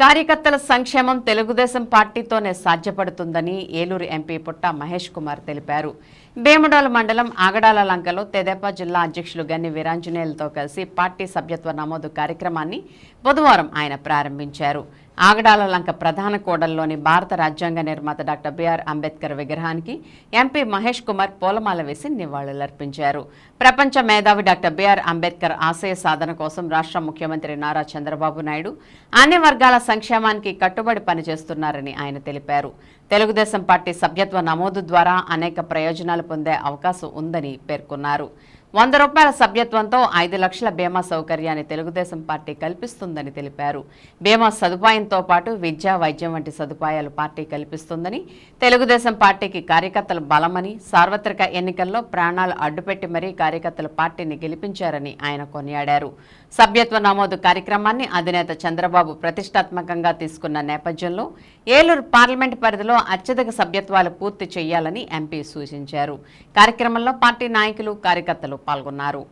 కార్యకర్తల సంక్షేమం తెలుగుదేశం పార్టీతోనే సాధ్యపడుతుందని ఏలూరు ఎంపీ పుట్ట మహేష్ కుమార్ తెలిపారు. భీమడోల మండలం ఆగడాల లంకలో తెదేపా జిల్లా అధ్యక్షులు గన్ని వీరాంజనేయులతో కలిసి పార్టీ సభ్యత్వ నమోదు కార్యక్రమాన్ని బుధవారం ఆయన ప్రారంభించారు. ఆగడాల లంక ప్రధాన కూడల్లోని భారత రాజ్యాంగ నిర్మాత డాక్టర్ బిఆర్ అంబేద్కర్ విగ్రహానికి ఎంపీ మహేష్ కుమార్ పూలమాల వేసి నివాళులర్పించారు. ప్రపంచ మేధావి డాక్టర్ బిఆర్ అంబేద్కర్ ఆశయ సాధన కోసం రాష్ట్ర ముఖ్యమంత్రి నారా చంద్రబాబు నాయుడు అన్ని వర్గాల సంక్షేమానికి కట్టుబడి పనిచేస్తున్నారని ఆయన తెలిపారు. తెలుగుదేశం పార్టీ సభ్యత్వ నమోదు ద్వారా అనేక ప్రయోజనాలు పొందే అవకాశం ఉందని పేర్కొన్నారు. వంద రూపాయల సభ్యత్వంతో ఐదు లక్షల బీమా సౌకర్యాన్ని తెలుగుదేశం పార్టీ కల్పిస్తుందని తెలిపారు. బీమా సదుపాయంతో పాటు విద్య వైద్యం వంటి సదుపాయాలు పార్టీ కల్పిస్తుందని తెలుగుదేశం పార్టీకి కార్యకర్తల బలమని సార్వత్రిక ఎన్నికల్లో ప్రాణాలు అడ్డుపెట్టి మరీ కార్యకర్తలు పార్టీని గెలిపించారని ఆయన కొనియాడారు. సభ్యత్వ నమోదు కార్యక్రమాన్ని అధినేత చంద్రబాబు ప్రతిష్టాత్మకంగా తీసుకున్న నేపథ్యంలో ఏలూరు పార్లమెంట్ పరిధిలో అత్యధిక సభ్యత్వాలు పూర్తి చేయాలని ఎంపీ సూచించారు. కార్యక్రమంలో పార్టీ నాయకులు కార్యకర్తలు పాల్గొన్నారు.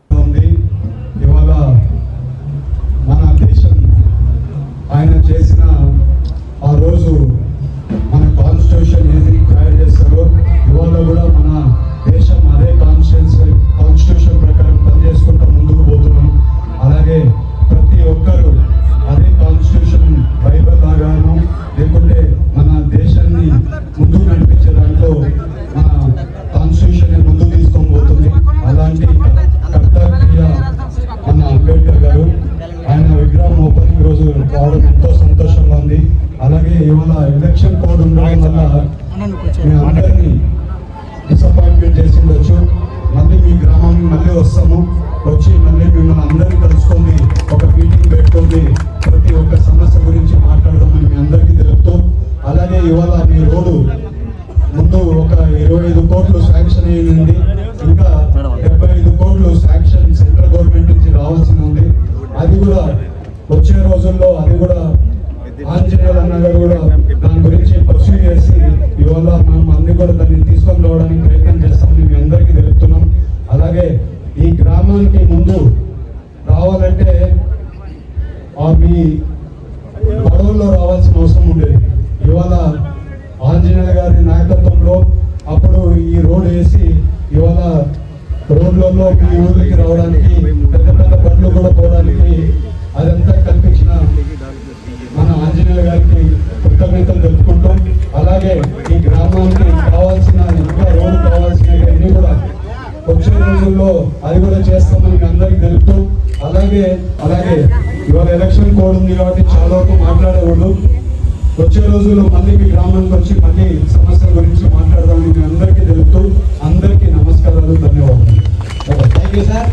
రావడం ఎంతో సంతోషంగా ఉంది. అలాగే ఇవాళ ఎలక్షన్ కోడ్ ఉండడం వల్ల మీ అందరినీ డిసప్పాయింట్మెంట్ చేసి ఉండొచ్చు. మళ్ళీ మీ గ్రామం మళ్ళీ వస్తాము. వచ్చి మళ్ళీ మిమ్మల్ని అందరినీ కలుసుకొని ఒక మీటింగ్ పెట్టుకొని ప్రతి ఒక్క సమస్య గురించి మాట్లాడదామని మీ అందరికీ తెలుపుతూ అలాగే ఇవాళ మీ రోడ్డు ముందు ఒక ఇరవై ఐదు కోట్లు శాంక్షన్ అయ్యింది ఇంకా డెబ్బై ఐదు కోట్లు శాంక్షన్ సెంట్రల్ గవర్నమెంట్ నుంచి రావాల్సి ఉంది. అది కూడా వచ్చే రోజుల్లో అది కూడా ఆంజనేయులు అన్న గారు కూడా దాని గురించి పర్సూ చేసి ఇవాళ మనం అన్ని కూడా దాన్ని తీసుకొని రావడానికి ప్రయత్నం చేస్తామని మీ అందరికీ తెలుపుతున్నాం. అలాగే ఈ గ్రామానికి ముందు రావాలంటే ఆ మీ పడవల్లో రావాల్సిన అవసరం ఉండేది. ఇవాళ ఆంజనేయుల గారి నాయకత్వంలో అప్పుడు ఈ రోడ్ వేసి ఇవాళ రోడ్లలో మీ ఊరికి రావడానికి పెద్ద పెద్ద బండ్లు కూడా పోవడానికి రోజుల్లో అది కూడా చేస్తామని మీ అందరికి తెలుపుతూ అలాగే అలాగే ఇవాళ ఎలక్షన్ కోడ్ ఉంది కాబట్టి చాలా వరకు మాట్లాడకూడదు. వచ్చే రోజుల్లో మళ్ళీ మీ గ్రామానికి వచ్చి మళ్ళీ సమస్యల గురించి మాట్లాడదామని మీ అందరికీ తెలుపుతూ అందరికీ నమస్కారాలు ధన్యవాదాలు. Thank you sir.